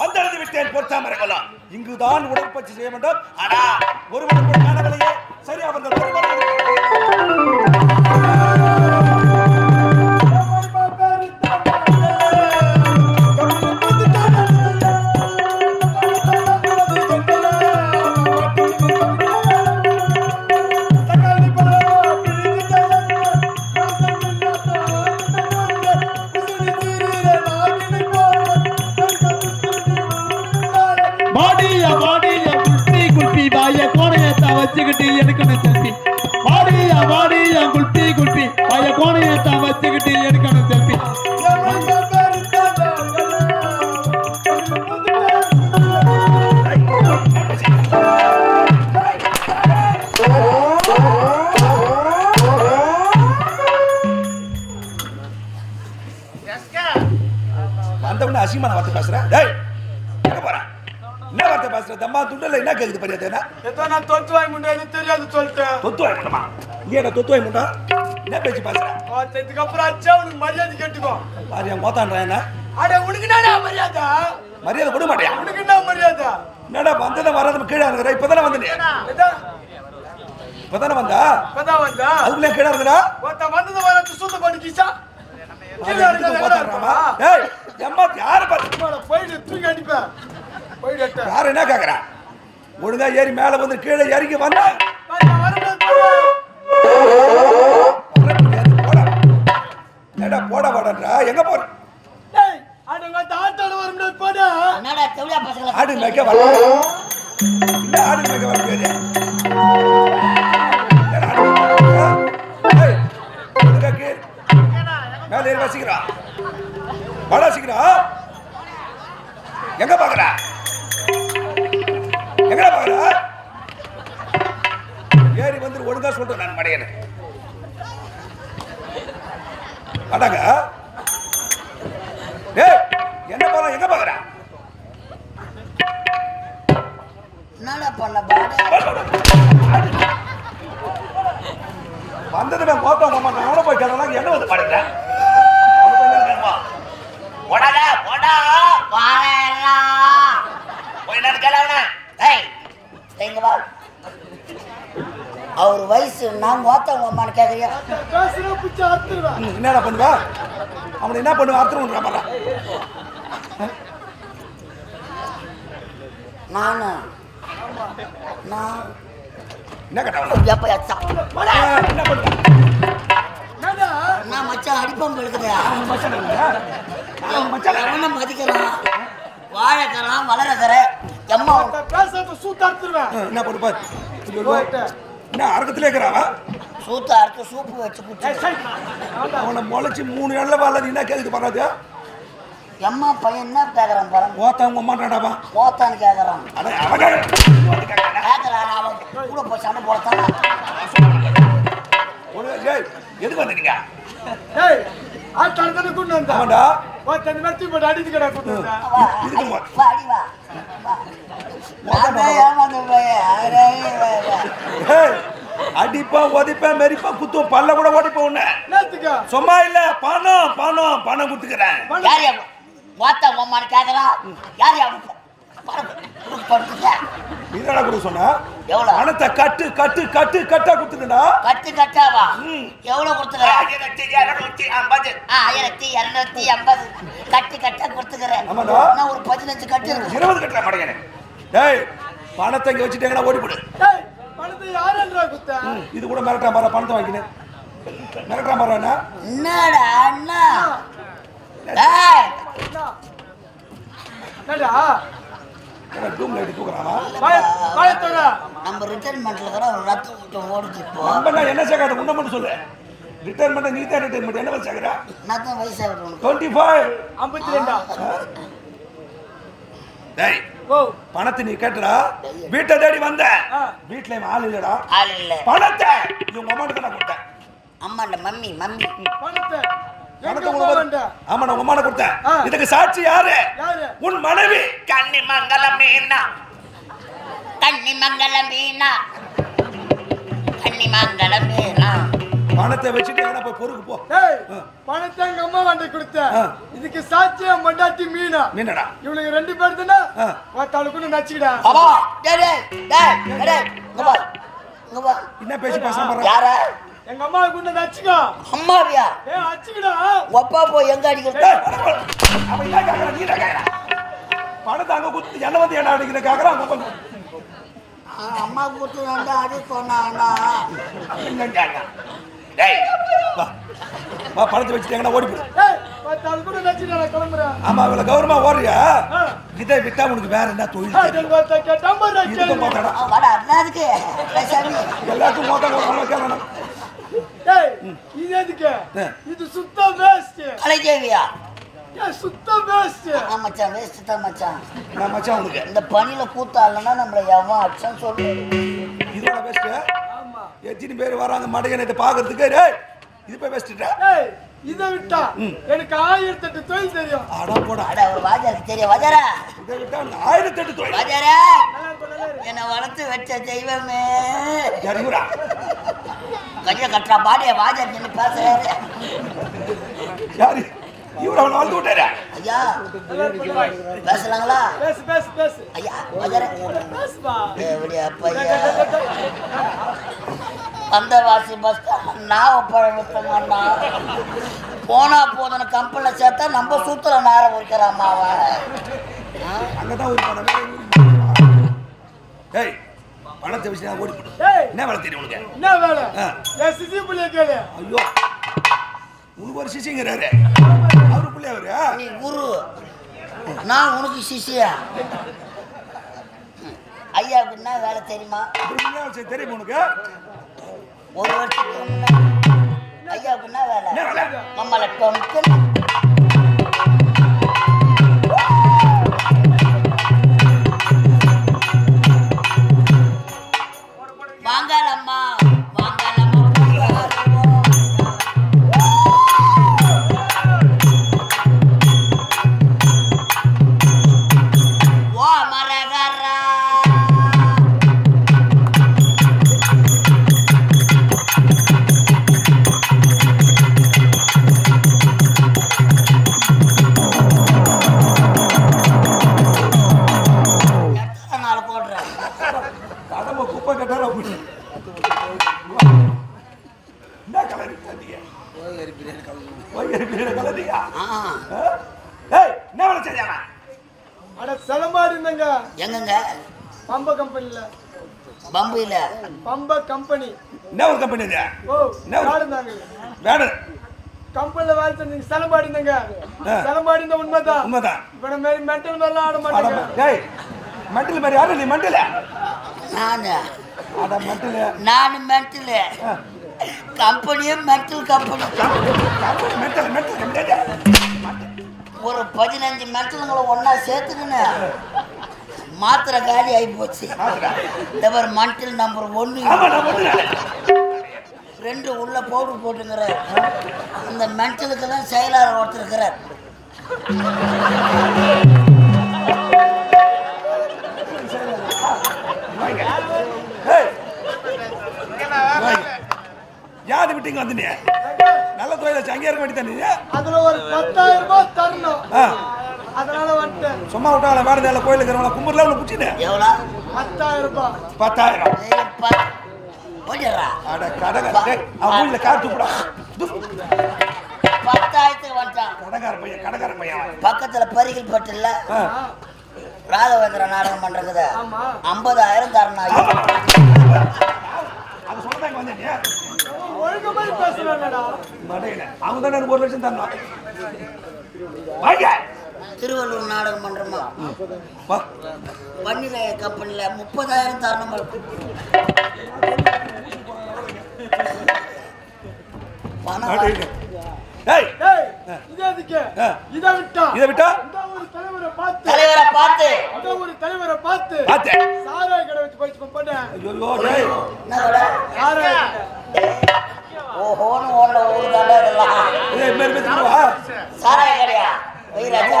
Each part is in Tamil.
வந்தடைந்து விட்டேன் பொறுத்தாமரை கொல்லாம் இங்குதான் உடற்பயிற்சி செய்ய வேண்டும். ஆனா ஒருவன் காணவில்லையே சரி அவர்கள் நான் தொத்து வாய் முண்டை தெரியாது சொல்லிட்டேன். தொத்துவாய் முண்டமா? என்ன தொத்துவாய் முண்டா? என்ன பேச்சு அச்சா உனக்கு மரியாதை கேட்டுக்கோ. பாரியா மோத்தான்றா என்ன? அட உனக்கு என்னடா மரியாதை? மரியாதை கொடுக்க மாட்டியா? உனக்கு என்ன மரியாதை? என்னடா வந்தத வராத கீழே இருக்கிற இப்பதானே வந்த இப்பதானே வந்தா? இப்பதான் வந்தா? அதுக்குள்ளே கீழே இருக்கிறா ஒருத்த வந்தது வர சுத்த பண்ணிக்கிச்சா யார பாத்து போயிட்டு தூக்கி அடிப்பேன். போயிட்டு யார் என்ன கேக்குறா? ஒழுங்கா ஏறி மேல வந்து கீழே இறங்கி வந்த. போடா போடா வாடன்றா எங்க போற? ஆடு மேய்க்க வர ஆடு மேய்க்க வர என்னடா பண்ண பாடு? வந்தது நான் மோத்தம் மாமா நான் எவ்வளவு போய் கேட்டலாம் என்ன வந்து பாடுறேன் போடாடா போடா பாரா போய் என்ன கேளவன ஏய் எங்க வா. அவர் வயசு நான் மோத்தவங்க அம்மான்னு கேக்குறியா? என்னடா பண்ணுவா? அவனை என்ன பண்ணுவா? அர்த்தம் பண்றான் பாரு நானு என்ன கேட்டவன எப்ப என்ன பண்ணுவா நான் மச்சான் அடிப்பம் இருக்குதா மச்சான் இல்லையா? அவன் மதிக்கிறான் வாழைக்கறான் வளரக்கற எம்மா ஆ, என்ன பண்ணுப்பா என்ன அரக்கத்திலே இருக்கிறாவா சூத்த அறுத்து சூப்பு வச்சு அவனை முளைச்சு மூணு எண்ணெய் வரல நீ என்ன கேக்குது பாராது எம்மா பையன் என்ன கேக்குறான் பாருங்க மோத்தான்னு கேக்குறான். அட அவங்க கேக்குறான் அவன் கூட போய் சண்டை போடத்தான். எதுக்கு வந்தீங்க கொண்டு வந்தா. ஆமாண்டா. ஒருத்தன் வெட்டி போட்டு அடிச்சுக்கடா கொண்டு வந்தா. அடி, வா. வா, அடி வா. வா. நான் தான் ஏமாந்து போயேன். அரே, வா, வா. ஏய். அடிப்பேன் உதைப்பேன் மெரிப்பேன் குத்துவேன் பல்ல கூட ஓடிப்பேன் உன்னை. சும்மா இல்ல பணம் பணம் பணம் கொடுத்துக்கிறேன். யார் யா மோத்த உம்மான்னு கேக்குறான் யார் யா பாருங்க, உனக்கு படுத்துக்க. இதடா கொடுக்க சொன்னா? எவ்வளவு? பணத்தை கட்டு கட்டு கட்டு கட்டா கொடுத்துக்கடா கட்டு கட்டாவா? ம். எவ்வளவு கொடுத்துக்கிறேன் ஆ, ஆயிரத்தி இருநூத்தி ஐம்பது. கட்டு கட்டா கொடுத்துக்கிறேன். ஆமாடா. நான் ஒரு பதினஞ்சு கட்டு இருக்கு. இருபது கட்டுற மாட்டேங்கிறேன் டேய் பணத்தை இங்க வச்சுட்டேங்கன்னா ஓடி போடு. பணத்தை யாருன்றா குத்தா இது கூட மிரட்டா பாரு பணத்தை வாங்கினேன் மிரட்டா பாரு என்னடா அண்ணா ஏய், என்னடா என்ன டூம் லைட் தூக்குறானா வாயத்தோட நம்ம ரிட்டைர்மெண்ட்ல கூட ஒரு ரத்தம் ஊட்டம் ஓடுது இப்போ. நம்ம நான் என்ன சேர்க்காத உன்ன மட்டும் சொல்லு. ரிட்டைர்மெண்ட் நீ தான் ரிட்டைர்மெண்ட் என்ன வந்து சேர்க்குற? நான் தான் வயசாகுது உனக்கு. டுவெண்ட்டி ஃபைவ் ஐம்பத்தி ரெண்டா டேய் ஓ. பணத்தை நீ கேட்டுடா. வீட்டை தேடி வந்த. வீட்டுல ஆள் இல்லடா. ஆள் இல்ல. பணத்தை உங்க கொடுத்தேன். அம்மாண்ட மம்மி மம்மி. பணத்தை. ஆமா நான் உங்க அம்மாட்ட கொடுத்தேன். இதுக்கு சாட்சி யாரு? யாரு? உன் மனைவி. கன்னி மங்கலம் மீனா. கன்னி மங்கலம் மீனா. கன்னி மீனா. பணத்தை வச்சுட்டு போய் பொறுக்கு போ. பணத்தை எங்க அம்மா வண்டி கொடுத்த. இதுக்கு சாட்சியம் மண்டாட்டி மீனா? மீனடா. இவளுக்கு ரெண்டு பேர் தானே. ஒருத்தாளுக்கு நச்சுக்கிடா பாபா டேய் டேய் டேய் டேய், டேய் இங்க வா. இங்க வா. என்ன பேசி பேச போற யார? எங்க அம்மாவுக்கு ஒண்ணு நச்சுக்கோ அம்மாவியா? ஏ அச்சுக்கிடா ஒப்பா போய் எங்க அடிக்கிறது? அவன் என்ன கேக்குறான் நீ கேக்குற பணத்தை அங்க குத்து என்ன வந்து என்ன அடிக்கிற கேக்குறான் அங்க வந்து. அம்மா அடி சொன்னாண்ணா என்ன கேக்குறான் டேய் வா. வா பணத்தை வச்சுட்டு எங்கடா ஓடி போடு ஆமா இவ்வளவு கௌரவமா ஓடுறியா? ஆ. இதை விட்டா உனக்கு வேற என்ன தொழில் எல்லாத்துக்கும் ஒரு கேட்கணும். இது எதுக்கு. இது சுத்த வேஸ்ட் கலைதேவியா? ஏன் சுத்த வேஸ்ட் மச்சான் வேஸ்ட் தான் மச்சான். நான் மச்சான் உனக்கு. இந்த பனியில கூத்தாடலன்னா நம்மள எவன் அச்சம் சொல்லு. இதோட பெஸ்ட் ஆமா. எத்தனை பேர் வராங்க மடையனை இதை பாக்குறதுக்கு டேய் இது போய் பெஸ்ட்டா ஏய் இதை விட்டா எனக்கு ஆயிரத்தி எட்டு தொழில் தெரியும். அடா போடா. அட ஒரு வாஜாருக்கு தெரியும். வாஜாரா. இதை விட்டா உனக்கு ஆயிரத்தி எட்டு தொழில். வாஜாரா. என்னை வளர்த்து வச்ச தெய்வமே. அறிவுரா கையை கட்டுறா பாடிய வாஜார் நின்று பேசுறாரு. யாரு? இவரை அவனை வாழ்ந்து விட்டாரா? ஐயா. பேசலாங்களா? பேசு பேசு பேசு. ஐயா வாஜாரா. பேசுப்பா எப்படி அப்பையா வந்தவாசி பஸ் நான் பழமிட்டோம்னா போனா போதுன கம்பெனில சேர்த்தா நம்ம சூத்துல நேரம் வைக்கிறாமாவ அங்கதான் ஒரு பணம் வேற எங்கேயும் பணத்தை வச்சு ஓடி என்ன வேலை தெரியும் உனக்கு? என்ன வேலை? சிசி பிள்ளைய கேளு. ஐயோ உனக்கு ஒரு சிசிங்கிறாரு. அவரு பிள்ளை அவரு? நீ குரு நான் உனக்கு சிஷியா ஐயாவுக்கு என்ன வேலை தெரியுமா? தெரியுமா உனக்கு? ஒரு வருஷத்துக்கு முன்னாடி வேலை? என்ன வேலை? நம்மள டொம்க்கு ஏய் என்ன வேலை செஞ்சாங்க அட சிலம்பாடி இருந்தங்க எங்கங்க? பம்ப கம்பெனில. பம்பையில் பம்ப கம்பெனி. என்ன ஒரு கம்பெனி இது? ஓ நாடுந்தாங்க வேணும் கம்பெனில வேலை செஞ்சீங்க சிலம்பாடி இருந்தங்க. சிலம்பாடி இருந்த உண்மைதான். உண்மைதான் இப்ப நம்ம மாரி மென்டல் மாதிரிலாம் ஆட மாட்டாங்க. டேய் மெண்டல் மாதிரி யாரு நீ? மெண்டல? நான். அட மெண்டல். நான் மென்டலு கம்பெனியும் மெட்டல் கம்பெனி மெண்டல் ஒரு பதினஞ்சு மெட்டலுங்களை ஒன்றா சேர்த்துக்கின்னு மாத்திரை காலி ஆகி போச்சு. இந்த மாதிரி மண்டல் நம்பர் ஒன்று ரெண்டு உள்ள பவுடர் போட்டுங்கிறார் அந்த மென்டலுக்கெல்லாம் செயலாளர் ஒருத்தர் இருக்கிறார். யாது விட்டீங்க வந்து நீ நல்ல தொழில வச்சு அங்கேயே இருக்க வேண்டியதான் நீ அதுல ஒரு பத்தாயிரம் ரூபாய் தரணும். அதனால வந்துட்டேன். சும்மா விட்டாங்கள வேறு நேரில் கோயிலுக்கு இருக்கிறவங்கள கும்பரில் ஒன்று பிடிச்சினு எவ்வளோ? பத்தாயிரம் ரூபாய். பத்தாயிரம். அட கடகார. டேய் அவன் வீட்டில் பத்தாயிரத்துக்கு வந்துட்டான். கடகார பையன் கடகார பையன். பக்கத்துல பரிகள் பட்டில்ல? ஆ, ராகவேந்திர நாடகம் பண்றது ஆமா. ஐம்பதாயிரம் தரணும். அது சொல்லதாங்க வந்தேன் நீ ஒழுங்கு மாதிரி பேசுறானடா மடையில அவங்க தானே எனக்கு ஒரு லட்சம் தரணும். திருவள்ளூர் நாடகம் பண்றோமா வா. பன்னிர கம்பெனில முப்பதாயிரம் தரணும் இது விட்டா? இதை விட்டா? இந்த ஒரு தலைவரை பார்த்து. பார்த்து. ஒரு தலைவரை பார்த்து. பார்த்தேன் சாராய கடை வச்சு படிச்சு பண்ண ஐயோ? சாராய ஓஹோன்னு ஓடல ஒரு தடவை இதெல்லாம். சாராய கடையா வைராஜா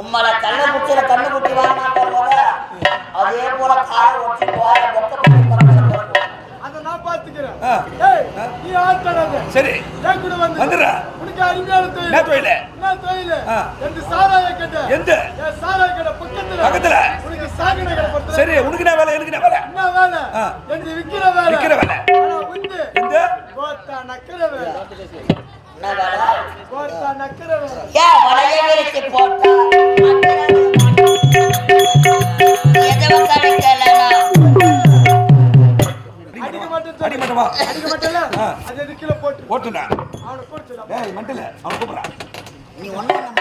உம்மள கண்ணு குச்சியில கண்ணு குட்டி வாங்கினா போல. அதே போல காரை நீ ஆட்டு மாட்டானது சரி. பக்கத்துல. சரி உனக்கு என்ன வேலை? எனக்கு என்ன வேலை? என்ன வேலை? விக்கிற வேலை. வந்து எந்த கோத்தா வேலை கோத்தா நக்கிற வேலை ஏன் வளைய விரிச்சு போட்டா எதவ கிடைக்கலனா அடிக்க மாட்டேன்னு அடி சொல்லு. மாட்டவா? அடிக்க மாட்டேல ஆ. அது எது கீழே போட்டு? போட்டுனா அவனை போட்டு சொல்லு. ஏய் மண்டல அவன் கூப்பிடுறான் நீ ஒண்ணு நம்ம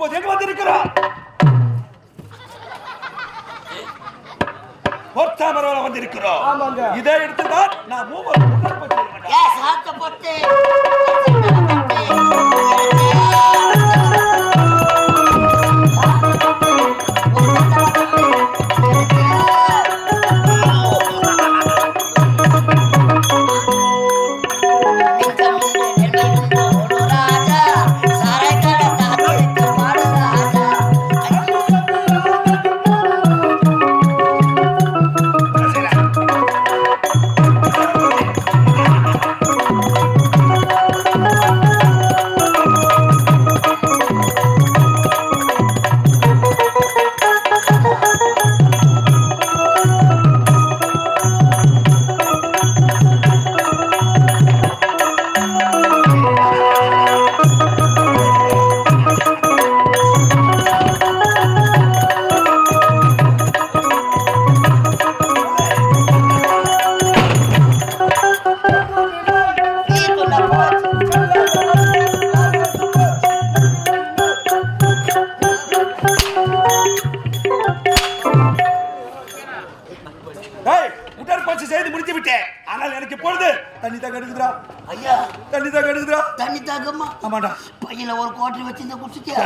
ஆக இப்போ எங்க வந்து இருக்கிறோம் பொத்தாமரவள வந்து இருக்கிறோம் ஆமாங்க. இதை எடுத்துதான் நான் மூவர் போட்டு தண்ணி தான் கெடுக்குதுடா ஐயா. தண்ணி தான் கெடுக்குதுடா தண்ணி தாக்கம்மா ஆமாடா. பையில ஒரு கோட்டரி வச்சிருந்த குடிச்சிட்டியா.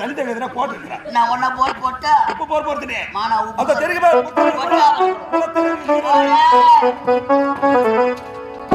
தண்ணி போட்டு இருக்கிறேன் நான் ஒன்ன போய் போட்டா? இப்போ போற போறதுனே. மானா அந்த தெரியுமா.